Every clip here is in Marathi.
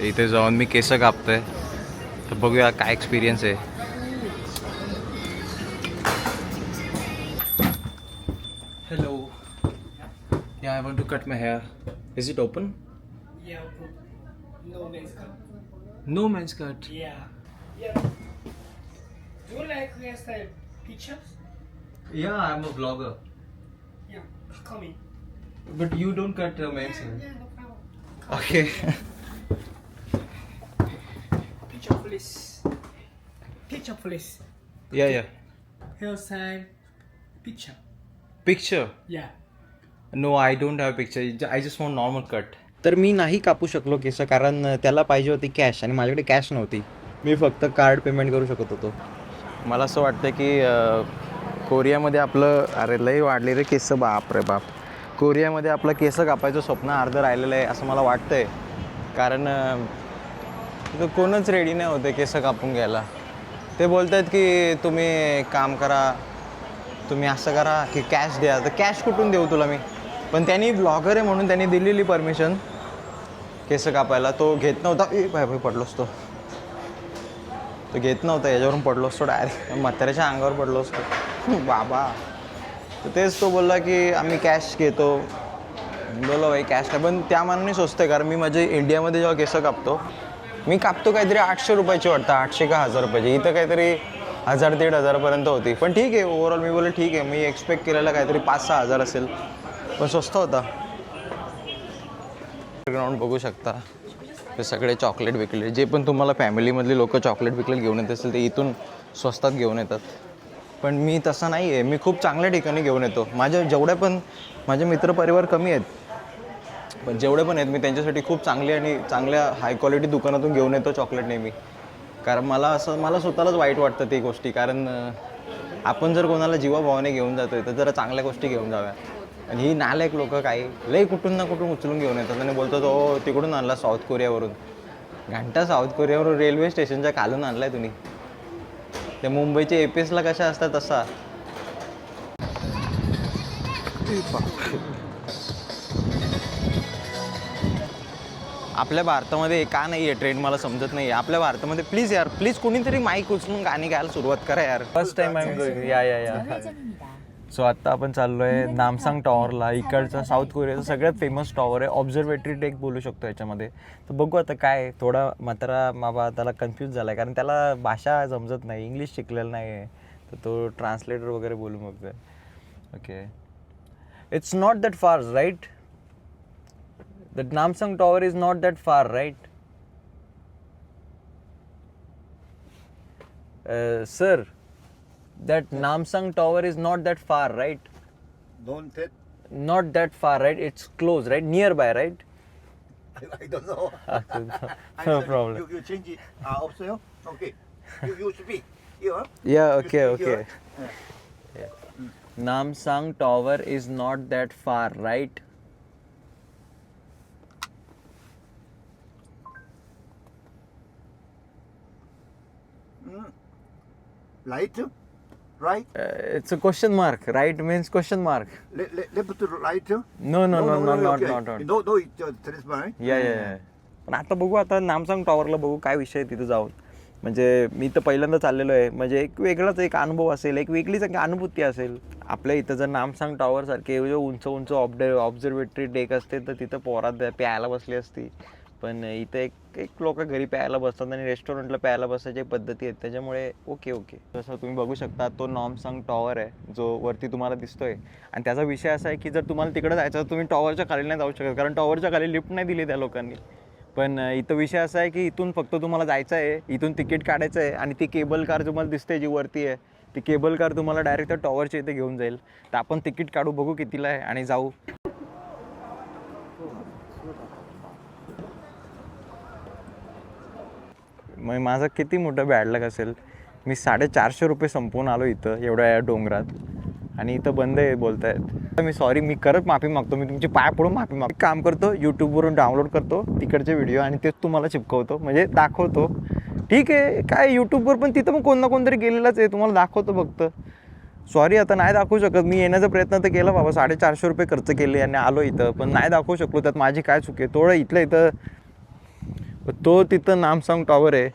इथे जाऊन मी केस कापतोय तर बघूया काय एक्सपिरियन्स आहे hello yeah I want to cut my hair is it open Yeah, no men's cut. No men's cut Yeah. Yeah. Do you like hairstyle pictures? Yeah I am a blogger Yeah. Come in. But you don't cut men's Yeah, yeah, no problem. Okay Picture please. Picture please. Yeah yeah Hairstyle picture. Picture Yeah. No I don't have picture I just want normal cut तर मी नाही कापू शकलो केस कारण त्याला पाहिजे होती कॅश आणि माझ्याकडे कॅश नव्हती. मी फक्त कार्ड पेमेंट करू शकत होतो. मला असं वाटतं की अं, कोरियामध्ये आपलं अरे लई वाढले रे केस बाप रे बाप. कोरियामध्ये आपलं केस कापायचं स्वप्न अर्धं राहिलेलं आहे असं मला वाटतंय. कारण अं, तर कोणच रेडी नाही होते केस कापून घ्यायला. ते बोलत आहेत की तुम्ही एक काम करा तुम्ही असं करा की कॅश द्या. तर कॅश कुठून देऊ तुला मी? पण त्यांनी ब्लॉगर आहे म्हणून त्यांनी दिलेली परमिशन केस कापायला. तो घेत नव्हता. ए बाय भाई पडलोच तो तो घेत नव्हता याच्यावरून पडलो असतो डायरेक्ट म्हाताऱ्याच्या अंगावर पडलो असतो. बाबा. तर तेच तो बोलला की आम्ही कॅश घेतो. बोलो भाई कॅश नाही. पण त्या मानाने स्वस्त आहे कारण मी माझे इंडियामध्ये जेव्हा केस कापतो मी कापतो काहीतरी आठशे रुपयाची वाटतं आठशे का हजार रुपयाची. इथं काहीतरी हजार दीड हजारपर्यंत होती. पण ठीक आहे ओव्हरऑल मी बोललो ठीक आहे. मी एक्सपेक्ट केलेलं काहीतरी पाच सहा हजार असेल. पण स्वस्त होता. ग्राउंड बघू शकता. ते सगळे चॉकलेट विकले. जे पण तुम्हाला फॅमिलीमधले लोक चॉकलेट विकलेट घेऊन येत असेल ते इथून स्वस्तात घेऊन येतात. पण मी तसं नाही आहे मी खूप चांगल्या ठिकाणी घेऊन येतो. माझ्या जेवढ्या पण माझे मित्रपरिवार कमी आहेत पण जेवढे पण आहेत मी त्यांच्यासाठी खूप चांगली आणि चांगल्या हाय क्वालिटी दुकानातून घेऊन येतो चॉकलेट नेहमी. कारण मला असं मला स्वतःलाच वाईट वाटतं ती गोष्टी. कारण आपण जर कोणाला जीवाभावाने घेऊन जातोय तर जरा चांगल्या गोष्टी घेऊन जाव्या. आणि ही नालायक लोक काही लई कुठून ना कुठून उचलून घेऊन येतात आणि बोलतात ओ तिकडून आणला साऊथ कोरियावरून घंटा साऊथ कोरियावरून रेल्वे स्टेशनच्या खालून आणलाय तुम्ही. त्या मुंबईच्या ए पी एसला कशा असतात तसा? आपल्या भारतामध्ये का नाही आहे ट्रेंड मला समजत नाही आपल्या भारतामध्ये प्लीज यार प्लीज कोणीतरी माईक उचलून गाणी गायला सुरुवात करा यार. फर्स्ट टाइम आय या या या सो आत्ता आपण चाललो आहे नामसांग टॉवरला इकडचा साऊथ कोरियाचा सगळ्यात फेमस टॉवर आहे. ऑब्झर्वेटरी डेक बोलू शकतो याच्यामध्ये. तर बघू आता काय आहे. थोडा मात्र बाबा त्याला कन्फ्यूज झाला आहे कारण त्याला भाषा समजत नाही. इंग्लिश शिकलेलं नाही आहे तर तो ट्रान्सलेटर वगैरे बोलू बघतोय. Okay it's not that far right The Namsang Tower is not that far, right? Uh, sir, that Namsang Tower is not that far, right? Don't it? Not that far, right? It's close, right? Nearby, right? I, I don't know. Okay, no, I no problem. You, you change it. Uh, also, okay. You, you speak. Here. Yeah, You okay, speak okay. here. Namsang Tower is not that far, right? Light. Right. Uh, it's a question mark. Right means question mark. Le, le, left to right. No, no, no, no, not, okay. not, not. No, no, it's uh, transparent. या या या. पण आता बघू आता नामसांग टॉवरला बघू काय विषय आहे तिथे जाऊन म्हणजे मी तर पहिल्यांदा चाललेलो आहे म्हणजे एक वेगळाच एक अनुभव असेल एक वेगळीच एक अनुभूती असेल आपल्या इथं जर नामसांग टॉवरसारखे जे उंच उंच ऑब्डे ऑब्झर्वेटरी डेक असते तर तिथं पोरात प्यायला बसली असती पण इथं एक एक लोक घरी प्यायला बसतात आणि रेस्टॉरंटला प्यायला बसायच्या पद्धती आहेत त्याच्यामुळे ओके ओके जसं तुम्ही बघू शकता तो नॉमसंग टॉवर आहे जो वरती तुम्हाला दिसतोय. आणि त्याचा विषय असा आहे की जर तुम्हाला तिकडे जायचं तर तुम्ही टॉवरच्या खाली नाही जाऊ शकत कारण टॉवरच्या खाली लिफ्ट नाही दिली त्या लोकांनी. पण इथं विषय असा आहे की इथून फक्त तुम्हाला जायचं आहे इथून तिकीट काढायचं आहे आणि ती केबल कार तुम्हाला दिसते जी वरती आहे ती केबल कार तुम्हाला डायरेक्ट त्या टॉवरच्या इथे घेऊन जाईल. तर आपण तिकीट काढू बघू कितीला आहे आणि जाऊ. मग माझं किती मोठं बॅड लक असेल? मी साडेचारशे रुपये संपवून आलो इथं एवढ्या या डोंगरात. आणि इथं बंद आहे बोलतायत. मी सॉरी मी करत माफी मागतो मी तुमची पाय पडून माफी मागतो. काम करतो यूट्यूबवरून डाउनलोड करतो तिकडचे व्हिडिओ आणि तेच तुम्हाला चिपकवतो. म्हणजे दाखवतो. ठीक आहे काय यूट्यूबवर पण तिथं मग कोण ना कोणतरी गेलेलंच आहे तुम्हाला दाखवतो फक्त. सॉरी आता नाही दाखवू शकत. मी येण्याचा प्रयत्न तर केला बाबा साडेचारशे रुपये खर्च केले आणि आलो इथं पण नाही दाखवू शकलो. त्यात माझी काय चूक आहे? थोडं इथलं इथं तो तिथं नामसांग टॉवर आहे.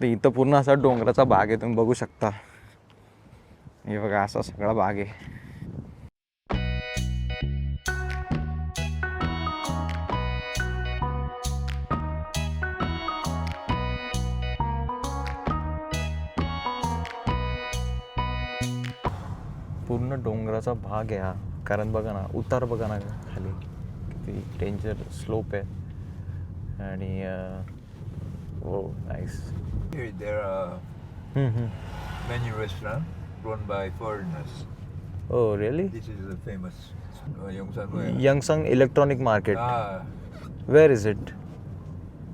तर इथं पूर्ण असा डोंगराचा भाग आहे तुम्ही बघू शकता. हे बघा असा सगळा भाग आहे. पूर्ण डोंगराचा भाग आहे हा. कारण बघा ना उतार बघा ना खाली. किती डेंजर स्लोप आहे. आणि oh, uh, nice. Here there are mm-hmm. many restaurants run by foreigners. Oh, really? This is a famous uh, Yongsan. Yongsan Electronic Market. Ah. Where is it?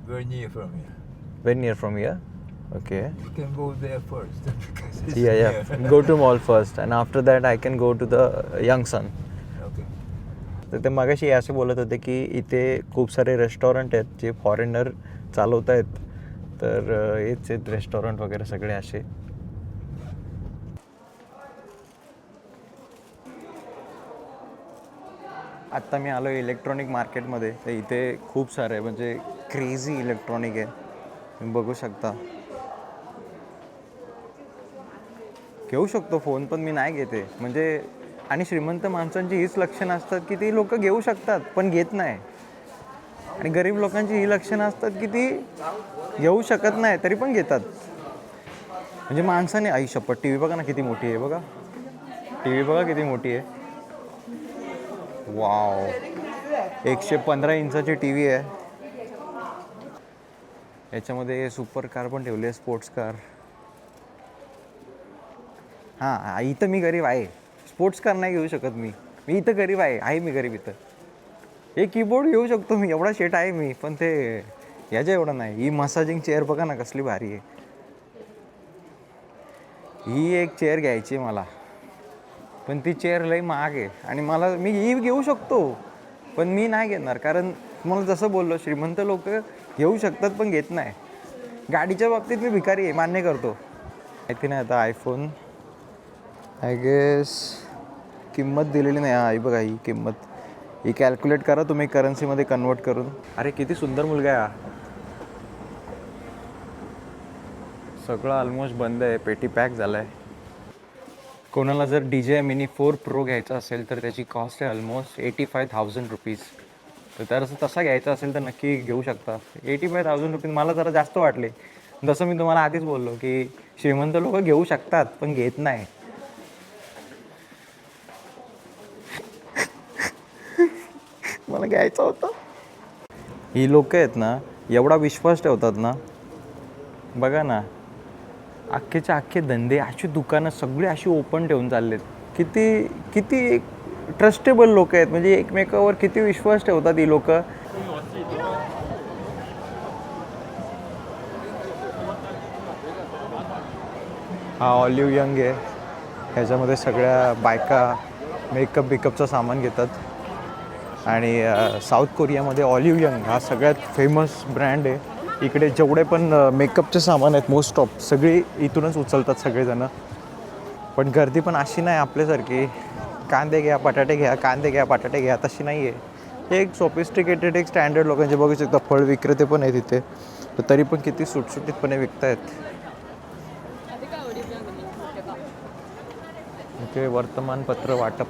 Very near from here. Very near from here. Okay. You can go there first. yeah, yeah. go to mall first, and after that I can go to the Yongsan. तर ते मागाशी हे असे बोलत होते की इथे खूप सारे रेस्टॉरंट आहेत जे फॉरेनर चालवत आहेत. तर हेच आहेत रेस्टॉरंट वगैरे सगळे असे. आत्ता मी आलो इलेक्ट्रॉनिक मार्केटमध्ये तर इथे खूप सारे म्हणजे क्रेझी इलेक्ट्रॉनिक आहे. तुम्ही बघू शकता. घेऊ शकतो फोन पण मी नाही घेते. म्हणजे आणि श्रीमंत माणसांची हीच लक्षणं असतात की ती लोक घेऊ शकतात पण घेत नाही. आणि गरीब लोकांची ही लक्षणं असतात की ती घेऊ शकत नाही तरी पण घेतात. म्हणजे माणसाने आई शपथ टी व्ही बघा ना किती मोठी आहे बघा. टी व्ही बघा किती मोठी आहे. वाव. एकशे पंधरा इंचाची टी व्ही आहे. याच्यामध्ये सुपर कार पण ठेवली आहे स्पोर्ट्स कार. हां इथं मी गरीब आहे. स्पोर्ट्स कार नाही घेऊ शकत मी. मी इथं गरीब आहे आहे मी गरीब इथं. हे कीबोर्ड घेऊ शकतो मी एवढा शेट आहे मी पण ते याच्या एवढं नाही. ही मसाजिंग चेअर बघा ना कसली भारी आहे. ही एक चेअर घ्यायची आहे मला. पण ती चेअर लई महाग आहे. आणि मला मी ही घेऊ शकतो पण मी नाही घेणार. कारण तुम्हाला जसं बोललो श्रीमंत लोक घेऊ शकतात पण घेत नाही. गाडीच्या बाबतीत मी भिकारी आहे मान्य करतो. माहिती नाही आता आयफोन आय गेस किंमत दिलेली नाही. आई बघा ही किंमत. ही कॅल्क्युलेट करा तुम्ही करन्सीमध्ये कन्वर्ट करून. अरे किती सुंदर मुलगा आहे हा. सगळं ऑलमोस्ट बंद आहे. पेटी पॅक झालं आहे कोणाला जर D J mini four pro घ्यायचा असेल तर त्याची कॉस्ट आहे almost eighty five thousand rupees तर तर तसा घ्यायचा असेल तर नक्की घेऊ शकता. एटी फाय थाउजंड रुपीज मला जरा जास्त वाटले. जसं मी तुम्हाला आधीच बोललो की श्रीमंत लोक घेऊ शकतात पण घेत नाही. मला घ्यायचं होतं. ही लोक आहेत ना एवढा विश्वास ठेवतात ना बघा ना अख्खेच्या अख्खे धंदे अशी दुकानं सगळी अशी ओपन ठेवून चाललेत. किती किती ट्रस्टेबल लोक आहेत म्हणजे एकमेकावर किती विश्वास ठेवतात ही लोक. हा ऑलिव्ह यंग आहे. ह्याच्यामध्ये सगळ्या बायका मेकअप बिकअपचं सामान घेतात. आणि साऊथ कोरियामध्ये ऑलिव्ह यंग हा सगळ्यात फेमस ब्रँड आहे. इकडे जेवढे पण मेकअपचे सामान आहेत मोस्ट ऑफ सगळे इथूनच उचलतात सगळेजणं. पण गर्दी पण अशी नाही आपल्यासारखी. कांदे घ्या बटाटे घ्या कांदे घ्या बटाटे घ्या तशी नाही आहे हे एक सोफिस्टिकेटेड एक स्टँडर्ड लोकांचे बघू शकता. फळ विक्रेते पण आहेत इथे. तर तरी पण किती सुटसुटीतपणे विकतायत. इथे वर्तमानपत्र वाटप.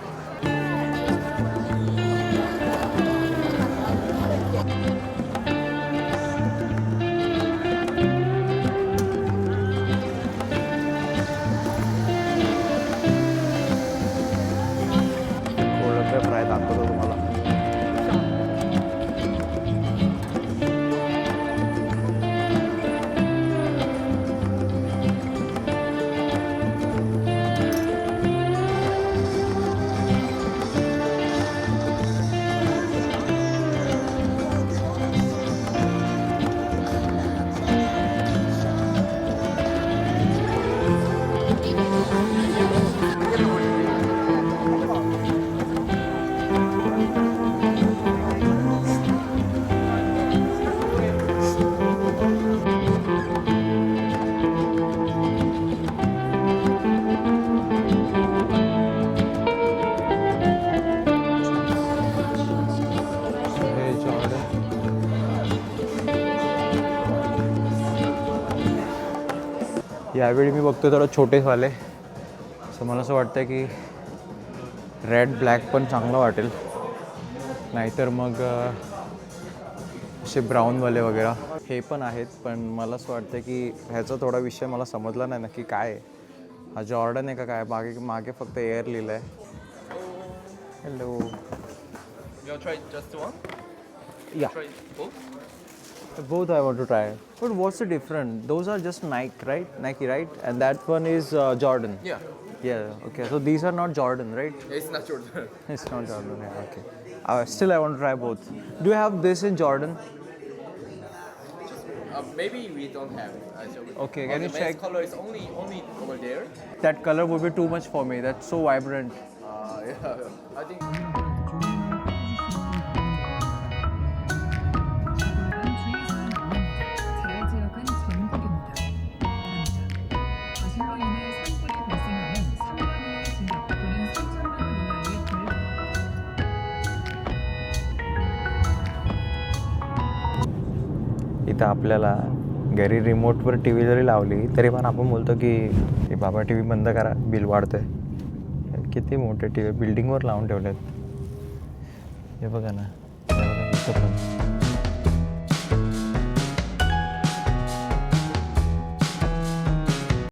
यावेळी मी बघतो थोडं छोटेवाले सो मला असं वाटतं की रेड ब्लॅक पण चांगलं वाटेल. नाहीतर मग असे ब्राऊनवाले वगैरे. हे पण आहेत पण मला असं वाटतं की ह्याचा थोडा विषय मला समजला नाही नक्की काय आहे. हा जॉर्डन आहे का काय? मागे मागे फक्त एअर लिहिलं आहे हॅलो? या both? I want to try. But what's the difference? Those are just Nike, right? Nike, right? And that one is uh, Jordan. Yeah. Yeah. Okay. So these are not Jordan, right? It's not Jordan. It's not Jordan. Yeah. Okay. Uh, still, I want to try both. Do you have this in Jordan? uh, maybe we don't have it. Uh, so Okay, can you check? color is only only over there. That color would be too much for me. That's so vibrant. Uh, yeah. I think. इथं आपल्याला घरी रिमोटवर टी व्ही जरी लावली तरी पण आपण बोलतो की "ए बाबा टी व्ही बंद करा बिल वाढतंय. किती मोठे टी व्ही बिल्डिंगवर लावून ठेवलेत. हे बघा ना.